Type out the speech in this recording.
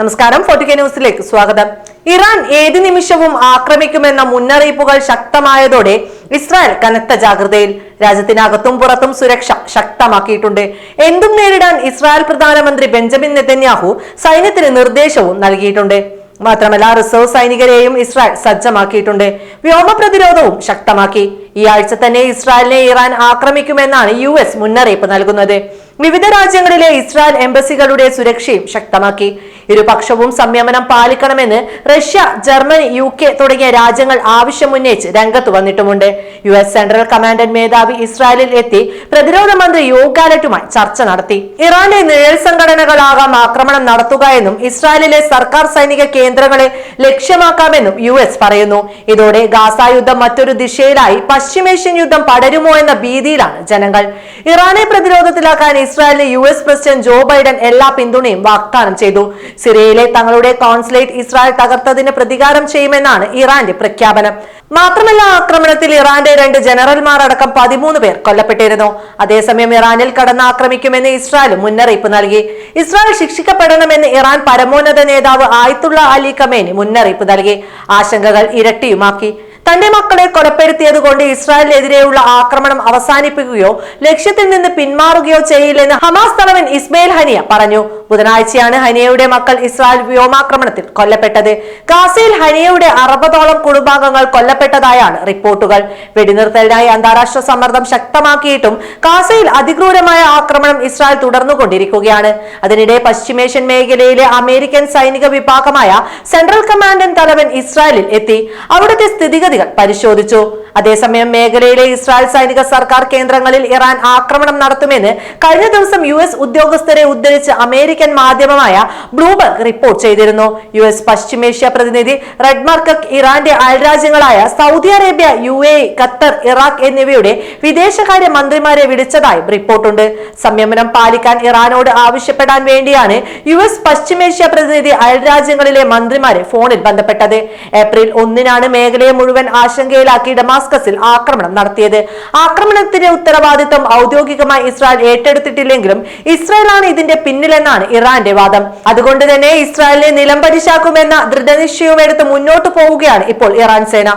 നമസ്കാരം. Forty K ന്യൂസിലേക്ക് സ്വാഗതം. ഇറാൻ ഏത് നിമിഷവും ആക്രമിക്കുമെന്ന മുന്നറിയിപ്പുകൾ ശക്തമായതോടെ ഇസ്രായേൽ കനത്ത ജാഗ്രതയിൽ രാജ്യത്തിനകത്തും പുറത്തും സുരക്ഷ ശക്തമാക്കിയിട്ടുണ്ട്. എന്തും നേരിടാൻ ഇസ്രായേൽ പ്രധാനമന്ത്രി ബെഞ്ചമിൻ നെതന്യാഹു സൈന്യത്തിന് നിർദ്ദേശവും നൽകിയിട്ടുണ്ട്. മാത്രമല്ല റിസർവ് സൈനികരെയും ഇസ്രായേൽ സജ്ജമാക്കിയിട്ടുണ്ട്. വ്യോമ പ്രതിരോധവും ശക്തമാക്കി. ഈ ആഴ്ച തന്നെ ഇസ്രായേലിനെ ഇറാൻ ആക്രമിക്കുമെന്നാണ് യു എസ് മുന്നറിയിപ്പ് നൽകുന്നത്. വിവിധ രാജ്യങ്ങളിലെ ഇസ്രായേൽ എംബസികളുടെ സുരക്ഷയും ശക്തമാക്കി. ഇരുപക്ഷവും സംയമനം പാലിക്കണമെന്ന് റഷ്യ ജർമ്മനി യു കെ തുടങ്ങിയ രാജ്യങ്ങൾ ആവശ്യമുന്നയിച്ച് രംഗത്ത് വന്നിട്ടുമുണ്ട്. യു എസ് സെൻട്രൽ കമാൻഡന്റ് മേധാവി ഇസ്രായേലിൽ എത്തി പ്രതിരോധ മന്ത്രി യോഗാലറ്റുമായി ചർച്ച നടത്തി. ഇറാന്റെ നിഴൽ സംഘടനകളാകാം ആക്രമണം നടത്തുക എന്നും ഇസ്രായേലിലെ സർക്കാർ സൈനിക കേന്ദ്രങ്ങളെ ലക്ഷ്യമാക്കാമെന്നും യു എസ് പറയുന്നു. ഇതോടെ ഗാസ യുദ്ധം മറ്റൊരു ദിശയിലായി പശ്ചിമേഷ്യൻ യുദ്ധം പടരുമോ എന്ന ഭീതിയിലാണ് ജനങ്ങൾ. ഇറാനെ പ്രതിരോധത്തിലാക്കാൻ ഇസ്രായേലിന് U S president Joe Biden എല്ലാ പിന്തുണയും വാഗ്ദാനം ചെയ്തു. സിറിയയിലെ തങ്ങളുടെ കോൺസുലേറ്റ് ഇസ്രായേൽ തകർത്തതിന് പ്രതികാരം ചെയ്യുമെന്നാണ് ഇറാന്റെ പ്രഖ്യാപനം. മാത്രമല്ല ആക്രമണത്തിൽ ഇറാന്റെ രണ്ട് ജനറൽമാർ അടക്കം പതിമൂന്ന് പേർ കൊല്ലപ്പെട്ടിരുന്നു. അതേസമയം ഇറാനിൽ കടന്ന് ആക്രമിക്കുമെന്ന് ഇസ്രായേൽ മുന്നറിയിപ്പ് നൽകി. ഇസ്രായേൽ ശിക്ഷിക്കപ്പെടണമെന്ന് ഇറാൻ പരമോന്നത നേതാവ് ആയിത്തുള്ള അലി കമേനി മുന്നറിയിപ്പ് നൽകി. ആശങ്കകൾ ഇരട്ടിയുമാക്കി. തന്റെ മക്കളെ കൊലപ്പെടുത്തിയത് കൊണ്ട് ഇസ്രായേലിനെതിരെയുള്ള ആക്രമണം അവസാനിപ്പിക്കുകയോ ലക്ഷ്യത്തിൽ നിന്ന് പിന്മാറുകയോ ചെയ്യില്ലെന്ന് ഹമാസ് തലവൻ ഇസ്മയിൽ ഹനിയ പറഞ്ഞു. ബുധനാഴ്ചയാണ് ഹനിയയുടെ മക്കൾ ഇസ്രായേൽ വ്യോമാക്രമണത്തിൽ കൊല്ലപ്പെട്ടത്. ഗാസയിൽ ഹനിയയുടെ അറുപതോളം കുടുംബാംഗങ്ങൾ കൊല്ലപ്പെട്ടതായാണ് റിപ്പോർട്ടുകൾ. വെടിനിർത്തലിനായി അന്താരാഷ്ട്ര സമ്മർദ്ദം ശക്തമാക്കിയിട്ടും ഗാസയിൽ അതിക്രൂരമായ ആക്രമണം ഇസ്രായേൽ തുടർന്നുകൊണ്ടിരിക്കുകയാണ്. അതിനിടെ പശ്ചിമേഷ്യൻ മേഖലയിലെ അമേരിക്കൻ സൈനിക വിഭാഗമായ സെൻട്രൽ കമാൻഡന്റ് തലവൻ ഇസ്രായേലിൽ എത്തി. അവിടുത്തെ സ്ഥിതിഗതികൾ പരിശോധിച്ചു. അതേസമയം മേഖലയിലെ ഇസ്രായേൽ സൈനിക സർക്കാർ കേന്ദ്രങ്ങളിൽ ഇറാൻ ആക്രമണം നടത്തുമെന്ന് കഴിഞ്ഞ ദിവസം യു എസ് ഉദ്യോഗസ്ഥരെ ഉദ്ധരിച്ച് അമേരിക്കൻ മാധ്യമമായ ബ്ലൂബർഗ് റിപ്പോർട്ട് ചെയ്തിരുന്നു. യു എസ് പശ്ചിമേഷ്യ പ്രതിനിധി റെഡ്മാർക്ക് ഇറാന്റെ അയൽരാജ്യങ്ങളായ Saudi Arabia U A Qatar Iraq എന്നിവയുടെ വിദേശകാര്യ മന്ത്രിമാരെ വിളിച്ചതായും റിപ്പോർട്ടുണ്ട്. സംയമനം പാലിക്കാൻ ഇറാനോട് ആവശ്യപ്പെടാൻ വേണ്ടിയാണ് യു എസ് പശ്ചിമേഷ്യ പ്രതിനിധി അയൽരാജ്യങ്ങളിലെ മന്ത്രിമാരെ ഫോണിൽ ബന്ധപ്പെട്ടത്. ഏപ്രിൽ ഒന്നിനാണ് മേഖലയെ മുഴുവൻ ആശങ്കയിലാക്കി ഡമാസ്കസിൽ ആക്രമണം നടത്തിയത്. ആക്രമണത്തിന്റെ ഉത്തരവാദിത്തം ഔദ്യോഗികമായി ഇസ്രായേൽ ഏറ്റെടുത്തിട്ടില്ലെങ്കിലും ഇസ്രായേലാണ് ഇതിന്റെ പിന്നിലെന്നാണ് ഇറാന്റെ വാദം. അതുകൊണ്ട് തന്നെ ഇസ്രായേലിനെ നിലംപരിശാക്കുമെന്ന ദൃഢനിശ്ചയവും എടുത്ത് മുന്നോട്ട് പോവുകയാണ് ഇപ്പോൾ ഇറാൻ സേന.